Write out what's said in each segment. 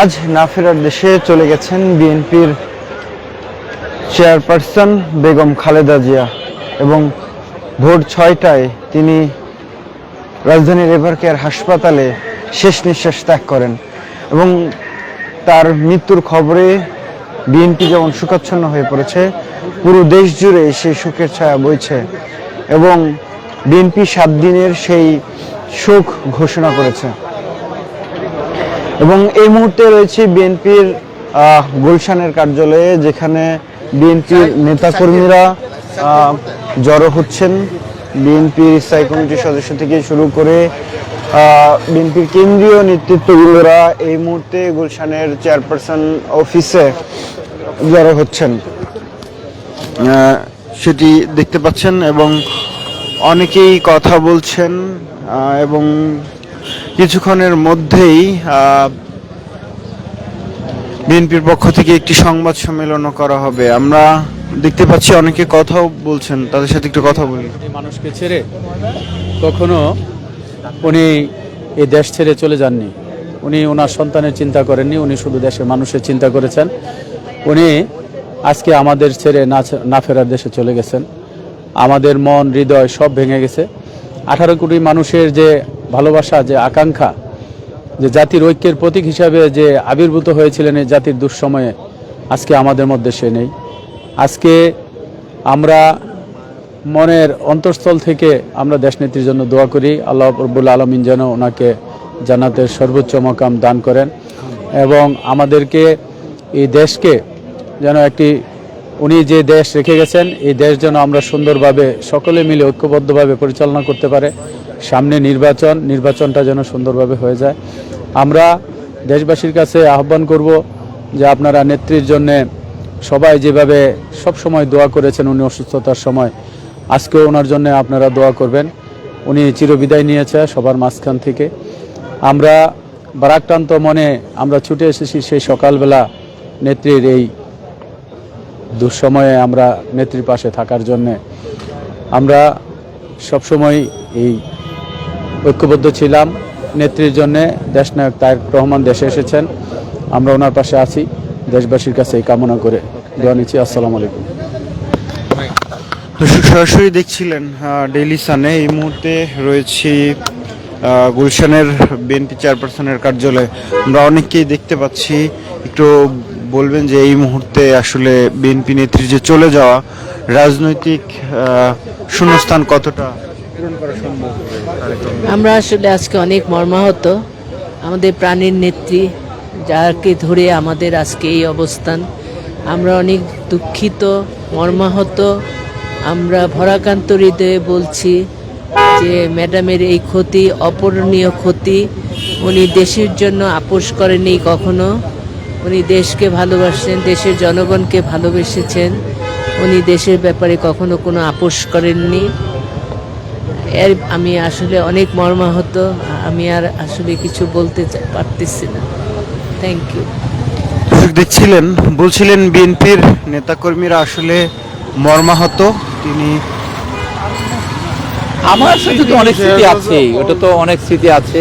আজ না ফেরার দেশে চলে গেছেন বিএনপির চেয়ারপারসন বেগম খালেদা জিয়া এবং ভোর ছয়টায় তিনি রাজধানীর এভারকেয়ার হাসপাতালে শেষ নিঃশ্বাস ত্যাগ করেন এবং তার মৃত্যুর খবরে বিএনপি যেমন শোকাচ্ছন্ন হয়ে পড়েছে, পুরো দেশ জুড়ে সেই শোকের ছায়া বইছে এবং বিএনপি সাত দিনের সেই শোক ঘোষণা করেছে। এবং এই মুহূর্তে রয়েছে বিএনপির গুলশানের কার্যালয়ে, যেখানে বিএনপির নেতাকর্মীরা জড়ো হচ্ছেন। বিএনপির স্থায়ী কমিটির সদস্য থেকে শুরু করে বিএনপির কেন্দ্রীয় নেতৃত্বগুলোরা এই মুহূর্তে গুলশানের চেয়ারপারসন অফিসে জড়ো হচ্ছেন। সেটি দেখতে পাচ্ছেন এবং অনেকেই কথা বলছেন এবং কিছুক্ষণের মধ্যেই বিএনপির পক্ষ থেকে একটি সংবাদ সম্মেলনও করা হবে। আমরা দেখতে পাচ্ছি অনেকে কথাও বলছেন, তাদের সাথে একটু কথা বলি। মানুষকে ছেড়ে কখনো উনি এই দেশ ছেড়ে চলে যাননি, উনি ওনার সন্তানের চিন্তা করেননি, উনি শুধু দেশের মানুষের চিন্তা করেছেন। উনি আজকে আমাদের ছেড়ে না না ফেরার দেশে চলে গেছেন। আমাদের মন, হৃদয় সব ভেঙে গেছে। আঠারো কোটি মানুষের যে ভালোবাসা, যে আকাঙ্ক্ষা, যে জাতির ঐক্যের প্রতীক হিসাবে যে আবির্ভূত হয়েছিলেন এই জাতির দুঃসময়ে, আজকে আমাদের মধ্যে সে নেই। আজকে আমরা মনের অন্তঃস্থল থেকে আমরা দেশনেত্রীর জন্য দোয়া করি। আল্লাহ রব্বুল আলমিন যেন ওনাকে জান্নাতের সর্বোচ্চ মকাম দান করেন এবং আমাদেরকে এই দেশকে যেন একটি, উনি যে দেশ রেখে গেছেন, এই দেশ যেন আমরা সুন্দরভাবে, সকলে মিলে ঐক্যবদ্ধভাবে পরিচালনা করতে পারে। সামনে নির্বাচন, নির্বাচনটা যেন সুন্দরভাবে হয়ে যায়। আমরা দেশবাসীর কাছে আহ্বান করব যে আপনারা নেত্রীর জন্যে সবাই যেভাবে সব সময় দোয়া করেছেন উনি অসুস্থতার সময়, আজকেও ওনার জন্য আপনারা দোয়া করবেন। উনি চিরবিদায় নিয়েছে সবার মাঝখান থেকে। আমরা বারাক্রান্ত মনে আমরা ছুটে এসেছি সেই সকালবেলা নেত্রীর এই দুঃসময়ে আমরা নেত্রীর পাশে থাকার জন্যে। আমরা সবসময় এই ঐক্যবদ্ধ ছিলাম। নেত্রীর জন্যে দেশনায়ক তারেক রহমান দেশে এসেছেন। আমরা ওনার পাশে আছি। দেশবাসীর কাছে এই কামনা করে দোয়া নিচ্ছি। আসসালামু আলাইকুম। সরাসরি দেখছিলেন ডেইলি সানে এই মুহূর্তে রয়েছি গুলশানের বিএনপি চেয়ারপারসনের কার্যালয়ে। আমরা অনেককেই দেখতে পাচ্ছি। একটু বলবেন যে এই মুহূর্তে আসলে বিএনপি নেত্রী যে চলে যাওয়া রাজনৈতিক শূন্যস্থান কতটা? আমরা আসলে আজকে অনেক মর্মাহত। আমাদের প্রাণীর নেত্রী যাকে ধরে আমাদের আজকে এই অবস্থান। আমরা অনেক দুঃখিত, মর্মাহত। আমরা ভরাকান্ত হৃদয়ে বলছি যে ম্যাডামের এই ক্ষতি, অপূরণীয় ক্ষতি, উনি দেশের জন্য আপোষ করেনি কখনো। উনি দেশকে ভালোবাসেন দেশের জনগণকে ভালোবেসেছেন। উনি দেশের ব্যাপারে কখনো কোনো আপোষ করেননি। এর আমি আসলে অনেক মর্মাহত আমি আর আসলে কিছু বলতে পারতেছি না। থ্যাংক ইউ দেখছিলেন বলছিলেন বিএনপির নেতাকর্মীরা আসলে মর্মাহত তিনি আমার সাথে তো অনেক স্মৃতি আছে ওটা তো অনেক স্মৃতি আছে।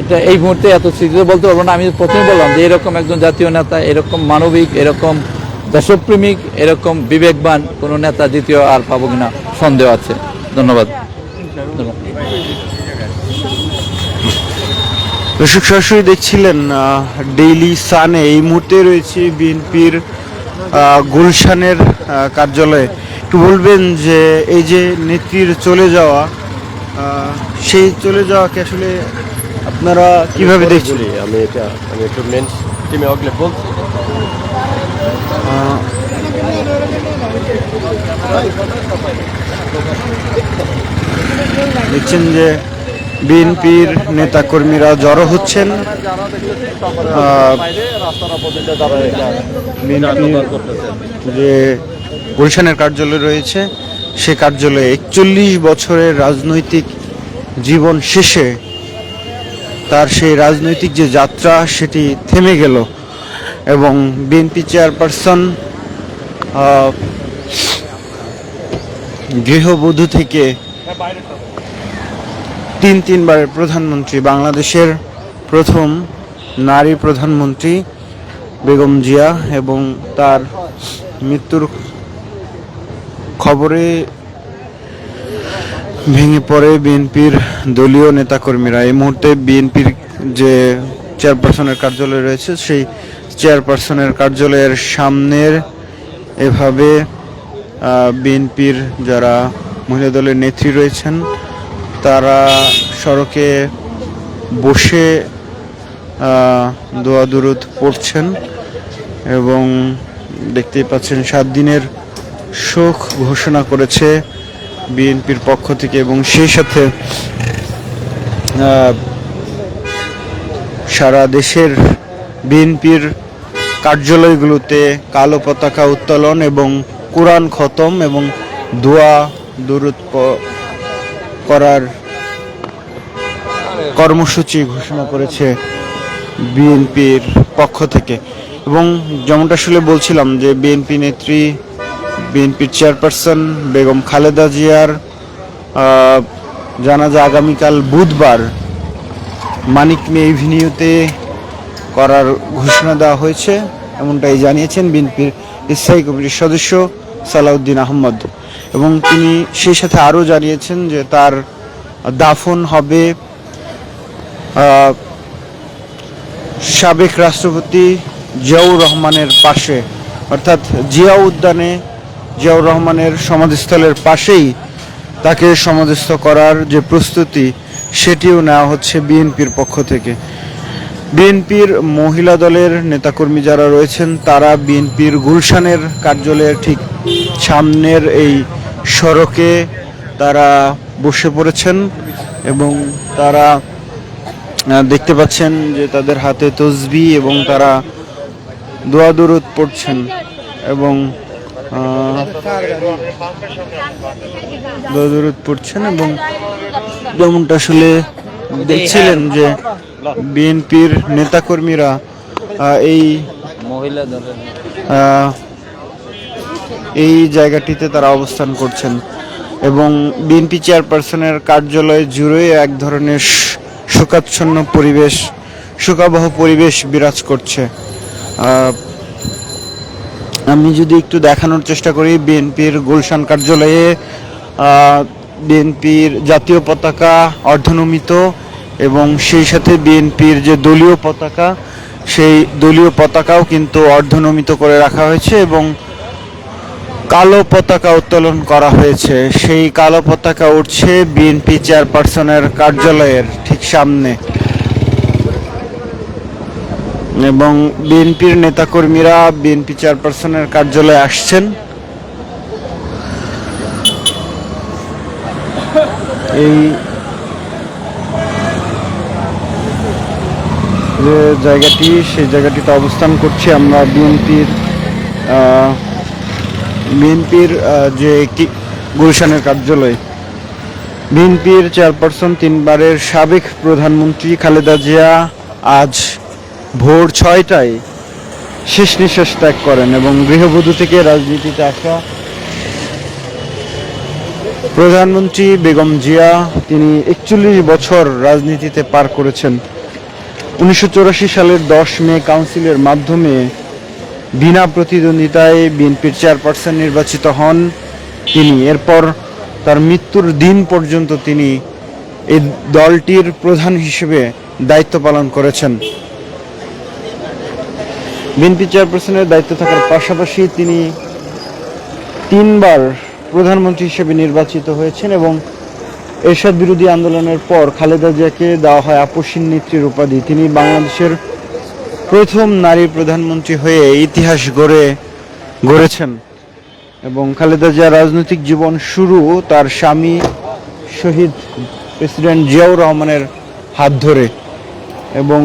এটা এই মুহূর্তে এত স্মৃতি বলতে পারব না আমি প্রথমে বললাম যে এরকম একজন জাতীয় নেতা এরকম মানবিক এরকম দেশপ্রেমিক এরকম বিবেকবান কোনো নেতা দ্বিতীয় আর পাবো কিনা সন্দেহ আছে। ধন্যবাদ। ধন্যবাদ দর্শক সরাসরি দেখছিলেন ডেইলি সানে এই মুহূর্তে রয়েছে বিএনপির গুলশানের কার্যালয়ে। একটু বলবেন যে এই যে নেত্রীর চলে যাওয়া সেই চলে যাওয়াকে আসলে আপনারা কীভাবে দেখছেন? বলি আমি এটা আমি একটু মেন টিমে অগলে বলছি। দেখছেন যে বিএনপির নেতাকর্মীরা জড়ো হচ্ছেন। যে গুলশানের কার্যালয় রয়েছে, সে কার্যালয়ে একচল্লিশ বছরের রাজনৈতিক জীবন শেষে তার সেই রাজনৈতিক যে যাত্রা, সেটি থেমে গেল এবং বিএনপি চেয়ারপারসন গৃহবধূ থেকে তিন তিনবারের প্রধানমন্ত্রী, বাংলাদেশের প্রথম নারী প্রধানমন্ত্রী বেগম জিয়া এবং তার মৃত্যুর খবরে ভেঙে পড়ে বিএনপির দলীয় নেতাকর্মীরা। এই মুহূর্তে বিএনপির যে চেয়ারপারসনের কার্যালয় রয়েছে, সেই চেয়ারপারসনের কার্যালয়ের সামনের এভাবে বিএনপির যারা মহিলা দলের নেত্রী রয়েছেন, তারা সড়কে বসে দোয়া দুরুদ পড়ছেন এবং দেখতেই পাচ্ছেন সাত দিনের শোক ঘোষণা করেছে বিএনপির পক্ষ থেকে এবং সেই সাথে সারা দেশের বিএনপির কার্যালয়গুলোতে কালো পতাকা উত্তোলন এবং কোরআন খতম এবং দোয়া দুরুদ প- করার কর্মসূচি ঘোষণা করেছে বিএনপির পক্ষ থেকে। এবং যেমনটা আসলে বলছিলাম যে বিএনপি নেত্রী বিএনপির চেয়ারপারসন বেগম খালেদা জিয়ার জানা যায় আগামীকাল বুধবার মানিক মে এভিনিউতে করার ঘোষণা দেওয়া হয়েছে, এমনটাই জানিয়েছেন বিএনপির স্থায়ী কমিটির সদস্য সালাউদ্দিন আহমদ। এবং তিনি সেই সাথে আরও জানিয়েছেন যে তার দাফন হবে সাবেক রাষ্ট্রপতি জিয়াউর রহমানের পাশে। অর্থাৎ জিয়া উদ্যানে জিয়াউর রহমানের সমাধিস্থলের পাশেই তাকে সমাধিস্থ করার যে প্রস্তুতি, সেটিও নেওয়া হচ্ছে বিএনপির পক্ষ থেকে। বিএনপির মহিলা দলের নেতাকর্মী যারা রয়েছেন, তারা বিএনপির গুলশানের কার্যালয়ের ঠিক সামনের এই সড়কে তারা বসে পড়েছেন এবং তারা দেখতে পাচ্ছেন যে তাদের হাতে তসবি এবং তারা দোয়া পড়ছেন এবং দোয়া দুরুদ পড়ছেন এবং যেমনটা আসলে দেখছিলেন যে বিএনপির নেতাকর্মীরা এই মহিলা দলের এই জায়গাটিতে তারা অবস্থান করছেন এবং বিএনপি চেয়ারপারসনের কার্যালয় জুড়ে এক ধরনের শোকাচ্ছন্ন পরিবেশ শোকাবহ পরিবেশ বিরাজ করছে। আমি যদি একটু দেখানোর চেষ্টা করি বিএনপির গুলশান কার্যালয়ে বিএনপির জাতীয় পতাকা অর্ধনমিত এবং সেই সাথে বিএনপির যে দলীয় পতাকা, সেই দলীয় পতাকাও কিন্তু অর্ধনমিত করে রাখা হয়েছে এবং কালো পতাকা উত্তোলন করা হয়েছে। সেই কালো পতাকা উঠছে বিএনপি চেয়ারপারসনের কার্যালয়ের ঠিক সামনে। এবং বিএনপির নেতাকর্মীরা বিএনপি চেয়ারপারসনের কার্যালয়ে আসছেন। এই যে জায়গাটি, সেই জায়গাটিতে অবস্থান করছি আমরা বিএনপির বিএনপির যে গুলশানের কার্যালয়। বিএনপির চেয়ারপারসন তিনবারের সাবেক প্রধানমন্ত্রী খালেদা জিয়া আজ ভোর ছয়টায় শেষ নিঃশ্বাস ত্যাগ করেন এবং গৃহবধূ থেকে রাজনীতিতে আসা প্রধানমন্ত্রী বেগম জিয়া, তিনি একচল্লিশ বছর রাজনীতিতে পার করেছেন। উনিশশো সালের দশ মে কাউন্সিলের মাধ্যমে বিনা প্রতিদ্বন্দ্বিতায় বিএনপির চেয়ারপারসন নির্বাচিত হন তিনি। এরপর তার মৃত্যুর দিন পর্যন্ত তিনি এই দলটির প্রধান হিসেবে দায়িত্ব পালন করেছেন। বিএনপি চেয়ারপারসনের দায়িত্ব থাকার পাশাপাশি তিনি তিনবার প্রধানমন্ত্রী হিসেবে নির্বাচিত হয়েছেন এবং এরশাদ বিরোধী আন্দোলনের পর খালেদা জিয়াকে দেওয়া হয় আপসীন নেত্রীর উপাধি। তিনি বাংলাদেশের প্রথম নারী প্রধানমন্ত্রী হয়ে ইতিহাস গড়ে, গড়েছেন। এবং খালেদা জিয়ার রাজনৈতিক জীবন শুরু তার স্বামী শহীদ প্রেসিডেন্ট জিয়াউর রহমানের হাত ধরে। এবং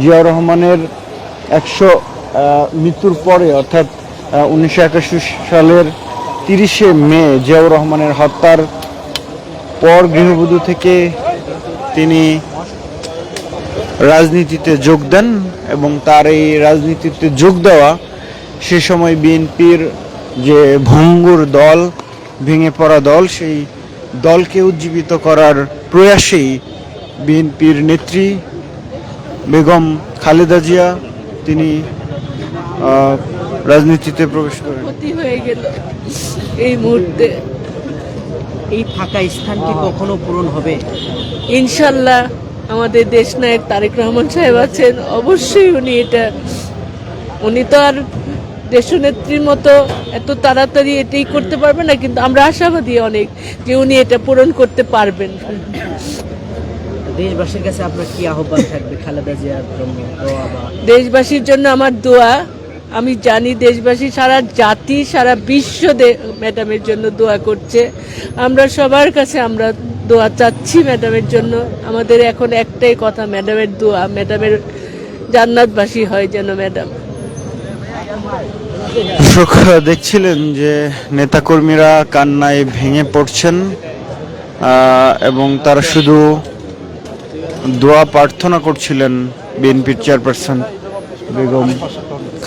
জিয়াউর রহমানের একশো মৃত্যুর পরে, অর্থাৎ উনিশশো একাশি সালের তিরিশে মে জিয়াউর রহমানের হত্যার পর গৃহবধূ থেকে তিনি রাজনীতিতে যোগ দেন এবং তার এই রাজনীতিতে যোগ দেওয়া সে সময় বিএনপির যে ভঙ্গুর দল, ভেঙে পড়া দল, সেই দলকে উজ্জীবিত করার প্রয়াসেই বিএনপির নেত্রী বেগম খালেদা জিয়া তিনি রাজনীতিতে প্রবেশ করেন। হয়ে গেল এই মুহূর্তে। এই ফাঁকা স্থানটি কখনো পূরণ হবে? ইনশাল্লাহ আমাদের দেশ নায়ক তারেক রহমান সাহেব আছেন অবশ্যই উনি এটা উনি তো আর দেশনেত্রীর মতো এত তাড়াতাড়ি এটাই করতে পারবে না কিন্তু আমরা আশাবাদী অনেক যে উনি এটা পূরণ করতে পারবেন। দেশবাসীর কাছে আপনার কি আহ্বান থাকবে? খালেদা জিয়ার জন্য দেশবাসীর জন্য আমার দোয়া আমি জানি দেশবাসী, সারা জাতি, সারা বিশ্ব ম্যাডামের জন্য দোয়া করছে। আমরা সবার কাছে আমরা দোয়া চাচ্ছি ম্যাডামের জন্য। আমাদের এখন একটাই কথা, ম্যাডামের দোয়া, ম্যাডামের জান্নাতবাসী হয় যেন ম্যাডাম। দর্শক দেখছিলেন যে নেতাকর্মীরা কান্নায় ভেঙে পড়ছেন এবং তারা শুধু দোয়া প্রার্থনা করছিলেন বিএনপির চেয়ারপারসন বেগম।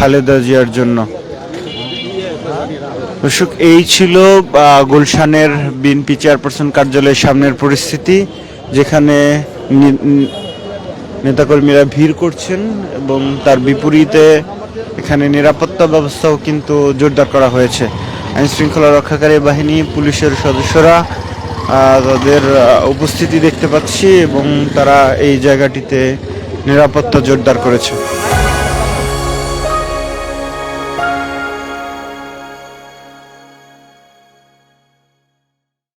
খালেদা জিয়ার জন্য। দর্শক, এই ছিল গুলশানের বিএনপি চেয়ারপারসন কার্যালয়ের সামনের পরিস্থিতি, যেখানে নেতাকর্মীরা ভিড় করছেন এবং তার বিপরীতে এখানে নিরাপত্তা ব্যবস্থাও কিন্তু জোরদার করা হয়েছে। আইন শৃঙ্খলা রক্ষাকারী বাহিনী, পুলিশের সদস্যরা তাদের উপস্থিতি দেখতে পাচ্ছি এবং তারা এই জায়গাটিতে নিরাপত্তা জোরদার করেছে।